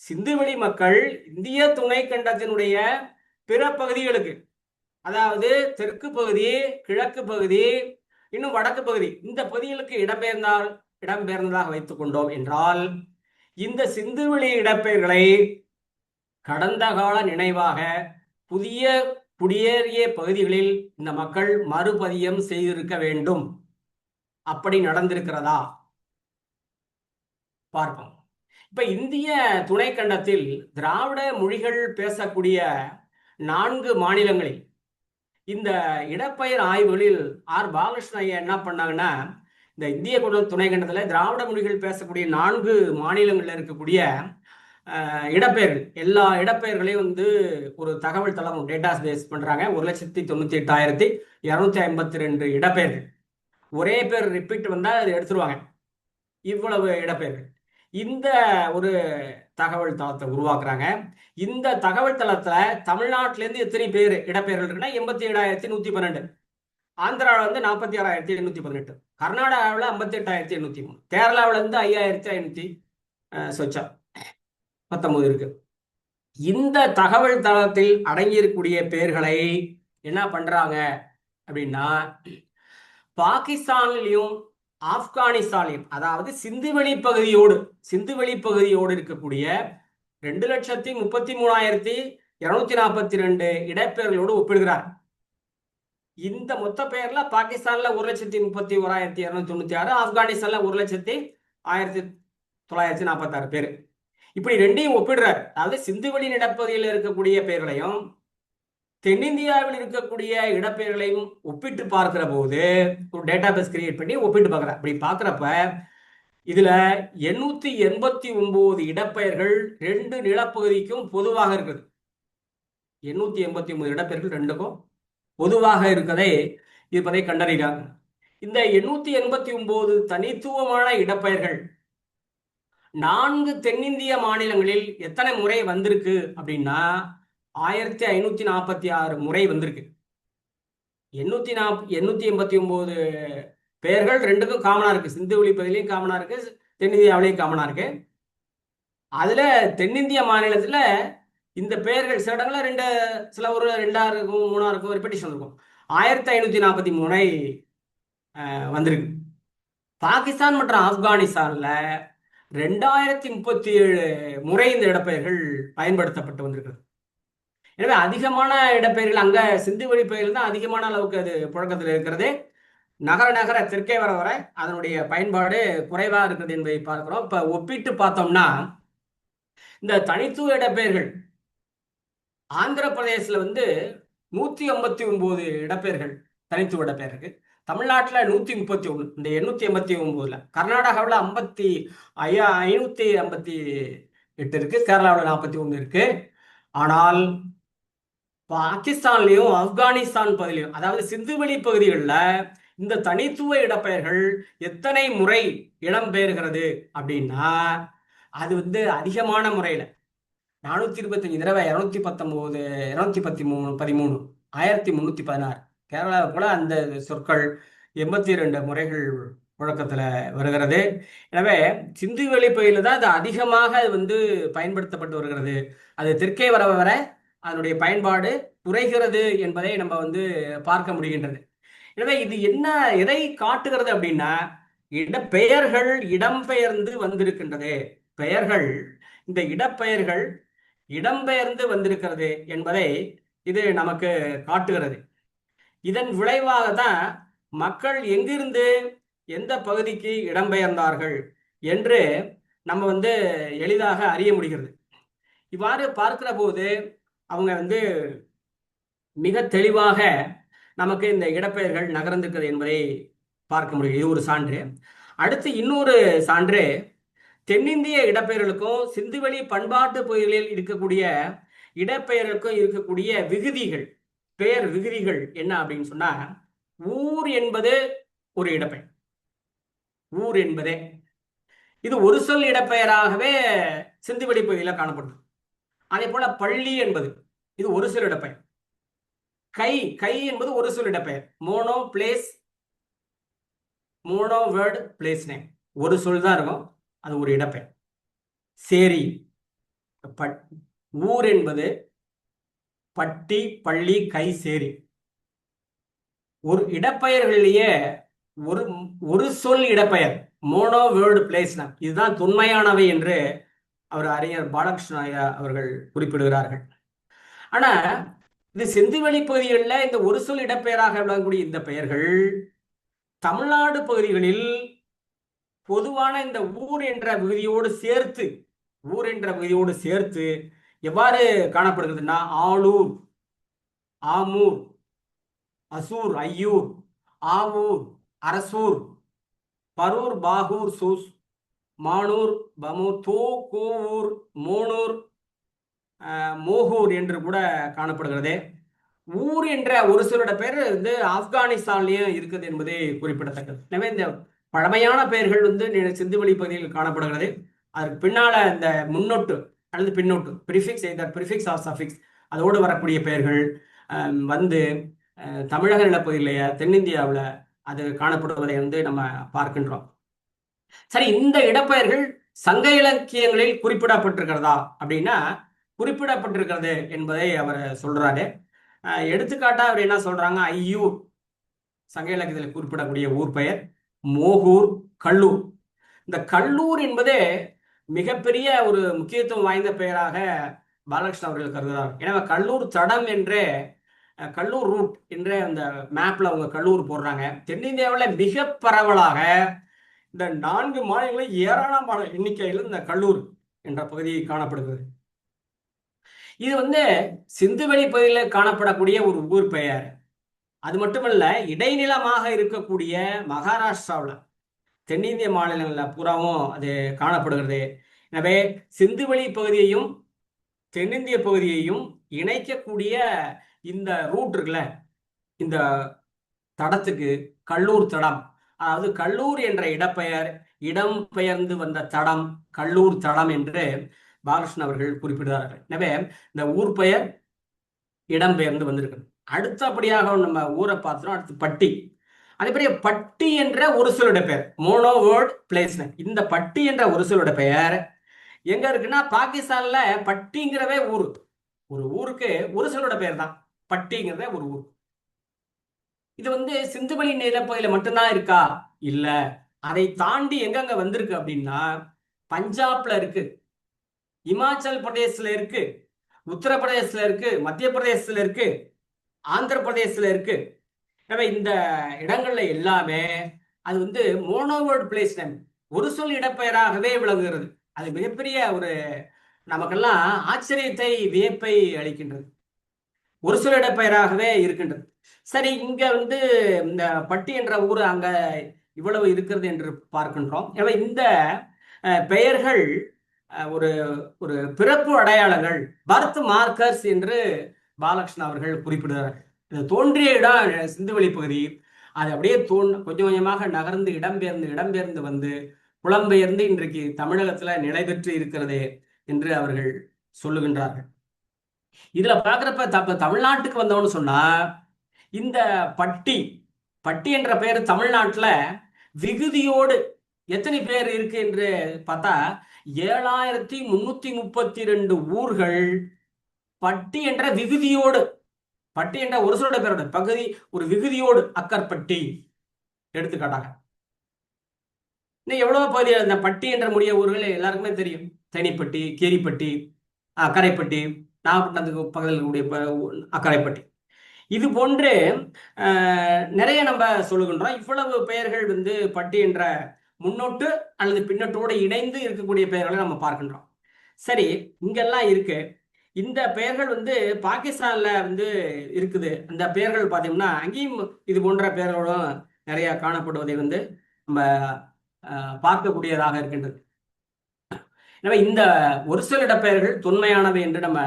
சிந்துவெளி மக்கள் இந்திய துணை கண்டத்தினுடைய பிற பகுதிகளுக்கு அதாவது தெற்கு பகுதி கிழக்கு பகுதி இன்னும் வடக்கு பகுதி இந்த பகுதிகளுக்கு இடம்பெயர்ந்தால் இடம்பெயர்ந்ததாக வைத்துக் கொண்டோம் என்றால் இந்த சிந்துவெளி இடப்பெயர்களை கடந்த கால நினைவாக புதிய குடியேறிய பகுதிகளில் இந்த மக்கள் மறுபதியம் செய்திருக்க வேண்டும். அப்படி நடந்திருக்கிறதா? பார்ப்போம். இப்ப இந்திய துணைக்கண்டத்தில் திராவிட மொழிகள் பேசக்கூடிய நான்கு மாநிலங்களில் இந்த இடப்பெயர் ஆய்வுகளில் ஆர் பாலகிருஷ்ண ஐயா என்ன பண்ணாங்கன்னா இந்த இந்திய குட- துணைக்கண்டத்தில் திராவிட மொழிகள் பேசக்கூடிய நான்கு மாநிலங்களில் இருக்கக்கூடிய இடப்பெயர்கள். எல்லா இடப்பெயர்களையும் வந்து ஒரு தகவல் தளம் டேட்டாஸ் பேஸ் பண்ணுறாங்க ஒரு லட்சத்தி தொண்ணூற்றி எட்டாயிரத்தி இரநூத்தி ஐம்பத்தி ரெண்டு இடப்பெயர்கள். ஒரே பேர் ரிப்பீட் வந்தால் அதை எடுத்துருவாங்க. இவ்வளவு இடப்பெயர்கள். இந்த ஒரு தகவல் தளத்தை உருவாக்குறாங்க. இந்த தகவல் தளத்துல தமிழ்நாட்டில இருந்து எத்தனை பேர் இடப்பெயர்கள் இருக்குன்னா எண்பத்தி ஏழாயிரத்தி நூத்தி பன்னெண்டு ஆந்திராவில் வந்து நாற்பத்தி ஆறாயிரத்தி எண்ணூத்தி பதினெட்டு. கர்நாடகாவில் ஐம்பத்தி எட்டாயிரத்தி எண்ணூத்தி மூணு. கேரளாவில இருந்து ஐயாயிரத்தி ஐநூத்தி சொச்சா பத்தொன்பது இருக்கு. இந்த தகவல் தளத்தில் அடங்கியிருக்கக்கூடிய பெயர்களை என்ன பண்றாங்க அப்படின்னா பாகிஸ்தானிலையும் ஆப்கானிஸ்தானிலும் அதாவது சிந்துவெளி பகுதியோடு சிந்துவெளி பகுதியோடு இருக்கக்கூடிய ரெண்டு லட்சத்தி முப்பத்தி மூணாயிரத்தி இருநூத்தி நாற்பத்தி ரெண்டு இடப்பெயர்களோடு ஒப்பிடுகிறார். இந்த மொத்த பெயர்ல பாகிஸ்தான்ல ஒரு லட்சத்தி முப்பத்தி ஓராயிரத்தி இருநூத்தி தொண்ணூத்தி ஆறு ஆப்கானிஸ்தான்ல ஒரு லட்சத்தி ஆயிரத்தி தொள்ளாயிரத்தி நாற்பத்தாறு பேர். இப்படி ரெண்டையும் ஒப்பிடுறார். அதாவது சிந்துவெளி நிலப்பகுதியில் இருக்கக்கூடிய பெயர்களையும் தென்னிந்தியாவில் இருக்கக்கூடிய இடப்பெயர்களையும் ஒப்பிட்டு பார்க்கிற போது ஒரு டேட்டா பேஸ் கிரியேட் பண்ணி ஒப்பிட்டு பார்க்குறேன். அப்படி பார்க்குறப்ப இதுல எண்ணூத்தி எண்பத்தி ஒன்பது இடப்பெயர்கள் ரெண்டு நிலப்பகுதிக்கும் பொதுவாக இருக்குது. எண்ணூத்தி எண்பத்தி ஒன்பது இடப்பெயர்கள் ரெண்டுக்கும் பொதுவாக இருக்கதை இருப்பதை கண்டறிகிறாங்க இந்த எண்ணூத்தி எண்பத்தி ஒன்பது தனித்துவமான இடப்பெயர்கள் நான்கு தென்னிந்திய மாநிலங்களில் எத்தனை முறை வந்திருக்கு அப்படின்னா ஆயிரத்தி ஐநூத்தி நாற்பத்தி ஆறு முறை வந்திருக்கு. எண்ணூத்தி நாப் எண்ணூத்தி எண்பத்தி ஒன்பது பெயர்கள் ரெண்டுக்கும் காமனா இருக்கு. சிந்துவெளி பகுதியிலையும் காமனா இருக்கு தென்னிந்தியாவிலையும் காமனா இருக்கு. அதுல தென்னிந்திய மாநிலத்துல இந்த பெயர்கள் சில இடங்கள்ல ரெண்டு சில ஒரு ரெண்டா இருக்கும் மூணா இருக்கும் ரிப்பீட்டேஷன் இருக்கும். ஆயிரத்தி ஐநூத்தி நாற்பத்தி மூணை வந்திருக்கு. பாகிஸ்தான் மற்றும் ஆப்கானிஸ்தான்ல ரெண்டாயிரத்தி முப்பத்தி ஏழு முறை இந்த இடப்பெயர்கள் பயன்படுத்தப்பட்டு வந்திருக்கிறது. எனவே அதிகமான இடப்பெயர்கள் அங்க சிந்து வழி பெயர்கள் தான் அதிகமான அளவுக்கு அது புழக்கத்தில் இருக்கிறது. நகர நகர தெற்கே வர வர அதனுடைய பயன்பாடு குறைவாக இருக்குது என்பதை பார்க்கிறோம். இப்ப ஒப்பிட்டு பார்த்தோம்னா இந்த தனித்துவ இடப்பெயர்கள் ஆந்திர பிரதேசில் வந்து நூத்தி ஐம்பத்தி ஒன்பது இடப்பெயர்கள் தனித்துவ இடப்பெயர் தமிழ்நாட்டில் தமிழ்நாட்டுல நூத்தி முப்பத்தி ஒன்று இந்த எண்ணூத்தி எண்பத்தி ஒன்பதுல கர்நாடகாவில் ஐம்பத்தி ஐயா ஐநூத்தி ஐம்பத்தி எட்டு இருக்கு. கேரளாவில் நாற்பத்தி ஒன்று இருக்கு. ஆனால் பாகிஸ்தான்லயும் ஆப்கானிஸ்தான் பகுதியிலும் அதாவது சிந்துவெளி பகுதிகளில் இந்த தனித்துவ இடப்பெயர்கள் எத்தனை முறை இடம்பெயர்கிறது அப்படின்னா அது வந்து அதிகமான முறையில. நானூத்தி இருபத்தஞ்சு தடவை இருநூத்தி பத்தொன்பது இருநூத்தி பத்தி மூணு பதிமூணு ஆயிரத்தி முன்னூத்தி பதினாறு கேரளாவை கூட அந்த சொற்கள் எண்பத்தி ரெண்டு முறைகள் புழக்கத்துல வருகிறது. எனவே சிந்துவெளி பகுதியில் தான் அது அதிகமாக வந்து பயன்படுத்தப்பட்டு வருகிறது. அது தெற்கே வர வர அதனுடைய பயன்பாடு குறைகிறது என்பதை நம்ம வந்து பார்க்க முடிகின்றது. எனவே இது என்ன எதை காட்டுகிறது அப்படின்னா இடப்பெயர்கள் இடம்பெயர்ந்து வந்திருக்கின்றது. பெயர்கள் இந்த இடப்பெயர்கள் இடம்பெயர்ந்து வந்திருக்கிறது என்பதை இது நமக்கு காட்டுகிறது. இதன் விளைவாக தான் மக்கள் எங்கிருந்து எந்த பகுதிக்கு இடம்பெயர்ந்தார்கள் என்று நம்ம வந்து எளிதாக அறிய முடிகிறது. இவ்வாறு பார்க்கிற போது அவங்க வந்து மிக தெளிவாக நமக்கு இந்த இடப்பெயர்கள் நகர்ந்திருக்கிறது என்பதை பார்க்க முடியும். இது ஒரு சான்று. அடுத்து இன்னொரு சான்று தென்னிந்திய இடப்பெயர்களுக்கும் சிந்துவெளி பண்பாட்டு பகுதிகளில் இருக்கக்கூடிய இடப்பெயர்களுக்கும் இருக்கக்கூடிய விகுதிகள் பெயர் விகுதிகள் என்ன அப்படின்னு சொன்னா ஊர் என்பது ஒரு இடப்பெயர். ஊர் என்பதே. இது ஒரு சொல் இடப்பெயராகவே சிந்துவெளி பகுதியில் காணப்படுது அதே போல பள்ளி என்பது இது ஒரு சொல் இடப்பெயர் கை கை என்பது ஒரு சொல் இடப்பெயர் mono place mono word place name ஒரு சொல் தான் இருக்கும் அது ஒரு இடப்பெயர். சேரி பட் ஊர் என்பது பட்டி பள்ளி கை சேரி. ஒரு இடப்பெயர்களிலேயே ஒரு ஒரு சொல் இடப்பெயர். மோனோ வேர்டு பிளேஸ்னா இதுதான் தொன்மையானவை என்று அவர் அறிஞர் பாலகிருஷ்ண ஐயா அவர்கள் குறிப்பிடுகிறார்கள். ஆனா இது செந்திவெளி பகுதிகளில் இந்த ஒரு சொல் இடப்பெயராக விளங்கக்கூடிய இந்த பெயர்கள் தமிழ்நாடு பகுதிகளில் பொதுவான இந்த ஊர் என்ற விகுதியோடு சேர்த்து ஊர் என்ற விகுதியோடு சேர்த்து எவ்வாறு காணப்படுகிறதுன்னா ஆளூர் ஆமூர் அசூர் ஐயூர் ஆவூர் அரசூர் பரூர் பாகூர் சூஸ் மானூர் பமூர் தோ கோவூர் மோனூர் மோகூர் என்று கூட காணப்படுகிறது. ஊர் என்ற ஒரு சிலோட பேர் வந்து ஆப்கானிஸ்தான்லயும் இருக்குது என்பது குறிப்பிடத்தக்கது. எனவே இந்த பழமையான பெயர்கள் வந்து சிந்துவெளி பகுதியில் காணப்படுகிறது. அதற்கு பின்னால இந்த முன்னொட்டு அல்லது பின்னொட்டு prefix either prefix or suffix அதோடு வரக்கூடிய பெயர்கள் வந்து தமிழக நிலப்பகுதியிலேயே தென்னிந்தியாவில் அது காணப்படுவதை வந்து நம்ம பார்க்கின்றோம். சரி இந்த இடப்பெயர்கள் சங்க இலக்கியங்களில் குறிப்பிடப்பட்டிருக்கிறதா? அப்படின்னா குறிப்பிடப்பட்டிருக்கிறது என்பதை அவர் சொல்றாரு. எடுத்துக்காட்டா அவர் என்ன சொல்றாங்க? ஐயூர் சங்க இலக்கியத்தில் குறிப்பிடக்கூடிய ஊர் பெயர் மோகூர் கல்லூர். இந்த கல்லூர் என்பதே மிகப்பெரிய ஒரு முக்கியத்துவம் வாய்ந்த பெயராக பாலகிருஷ்ணன் அவர்கள் கருதுகிறார். எனவே கல்லூர் தடம் என்று கல்லூர் ரூட் என்ற அந்த மேப்ல அவங்க கல்லூர் போடுறாங்க. தென்னிந்தியாவில் மிக பரவலாக இந்த நான்கு மாநிலங்களில் ஏராளமான எண்ணிக்கையில் இந்த கல்லூர் என்ற பகுதி காணப்படுகிறது. இது வந்து சிந்துவெளி பகுதியில் காணப்படக்கூடிய ஒரு ஊர் பெயர். அது மட்டுமல்ல இடைநிலமாக இருக்கக்கூடிய மகாராஷ்டிராவில் தென்னிந்திய மாநிலங்களில் பூராவும் அது காணப்படுகிறது. எனவே சிந்துவெளி பகுதியையும் தென்னிந்திய பகுதியையும் இணைக்கக்கூடிய இந்த ரூட் இருக்குல்ல இந்த தடத்துக்கு கல்லூர் தடம். அதாவது கல்லூர் என்ற இடப்பெயர் இடம் பெயர்ந்து வந்த தடம் கல்லூர் தடம் என்று பாலகிருஷ்ணன் அவர்கள் குறிப்பிடுகிறார்கள் எனவே இந்த ஊர் பெயர் இடம்பெயர்ந்து வந்திருக்கு அடுத்தபடியாக நம்ம ஊரை பார்த்தோம் அடுத்து பட்டி. அதே மாதிரி பட்டி என்ற ஒரு சிலோட பெயர் மோனோ வேர்ட் பிளேஸ் இந்த பட்டி என்ற ஒரு சிலோட பெயர் எங்க இருக்குன்னா பாகிஸ்தான்ல பட்டிங்கிறவே ஊர். ஒரு ஊருக்கு ஒரு சிலோட பெயர் தான் பட்டிங்கிறத ஒரு ஊர். இது வந்து சிந்துவெளி நிலப்பகுதியில மட்டும்தான் இருக்கா? இல்ல. அதை தாண்டி எங்கெங்க வந்திருக்கு அப்படின்னா பஞ்சாப்ல இருக்கு. இமாச்சல் பிரதேசத்துல இருக்கு. உத்தரப்பிரதேசல இருக்கு. மத்திய பிரதேசத்துல இருக்கு. ஆந்திர பிரதேசத்துல இருக்கு. எனவே இந்த இடங்கள்ல எல்லாமே அது வந்து மோனோவேர்டு பிளேஸ் நேம் ஒரு சொல் இடப்பெயராகவே விளங்குகிறது. அது மிகப்பெரிய ஒரு நமக்கெல்லாம் ஆச்சரியத்தை வியப்பை அளிக்கின்றது. ஒரு சில இடப்பெயராகவே இருக்கின்றது. சரி இங்க வந்து இந்த பட்டி என்ற ஊர் அங்க இவ்வளவு இருக்கிறது என்று பார்க்கின்றோம். எனவே இந்த பெயர்கள் ஒரு ஒரு பிறப்பு அடையாளங்கள் பர்த் மார்க்கர்ஸ் என்று பாலகிருஷ்ணன் அவர்கள் குறிப்பிடுகிறார்கள். இது தோன்றிய இடம் சிந்துவெளி பகுதி. அது அப்படியே தோன் கொஞ்சம் கொஞ்சமாக நகர்ந்து இடம்பெயர்ந்து இடம்பெயர்ந்து வந்து புலம்பெயர்ந்து இன்றைக்கு தமிழகத்துல நிலை பெற்று இருக்கிறதே என்று அவர்கள் சொல்லுகின்றார்கள். இதுல பாக்குறப்ப த தமிழ்நாட்டுக்கு வந்தவன்னு சொன்னா இந்த பட்டி பட்டி என்ற பெயர் தமிழ்நாட்டுல விகுதியோடு எத்தனை பேர் இருக்கு என்று பார்த்தா ஏழாயிரத்தி முன்னூத்தி முப்பத்தி ரெண்டு ஊர்கள் பட்டி என்ற விகுதியோடு பட்டி என்ற ஒரு சொல்ல பேரோட பகுதி ஒரு விகுதியோடு அக்கற்பட்டி. எடுத்துக்காட்டாங்க இன்னும் எவ்வளவு பகுதி இந்த பட்டி என்ற முடிய ஊர்கள் எல்லாருக்குமே தெரியும். தேனிப்பட்டி கேரிப்பட்டி அக்கரைப்பட்டி நாகப்பட்டினத்துக்கு பக்கத்தில் இருக்கக்கூடிய அக்கரைப்பட்டி. இது போன்று நிறைய நம்ம சொல்லுகின்றோம். இவ்வளவு பெயர்கள் வந்து பட்டி என்ற முன்னோட்டு அல்லது பின்னோட்டோடு இணைந்து இருக்கக்கூடிய பெயர்களை நம்ம பார்க்கின்றோம். சரி இங்கெல்லாம் இருக்கு. இந்த பெயர்கள் வந்து பாகிஸ்தான்ல வந்து இருக்குது. அந்த பெயர்கள் பார்த்தீங்கன்னா அங்கேயும் இது போன்ற பெயர்களும் நிறைய காணப்படுவதை வந்து நம்ம பார்க்கக்கூடியதாக இருக்கின்றது. எனவே இந்த ஒரு சில இடப்பெயர்கள் தொன்மையானவை என்று நம்ம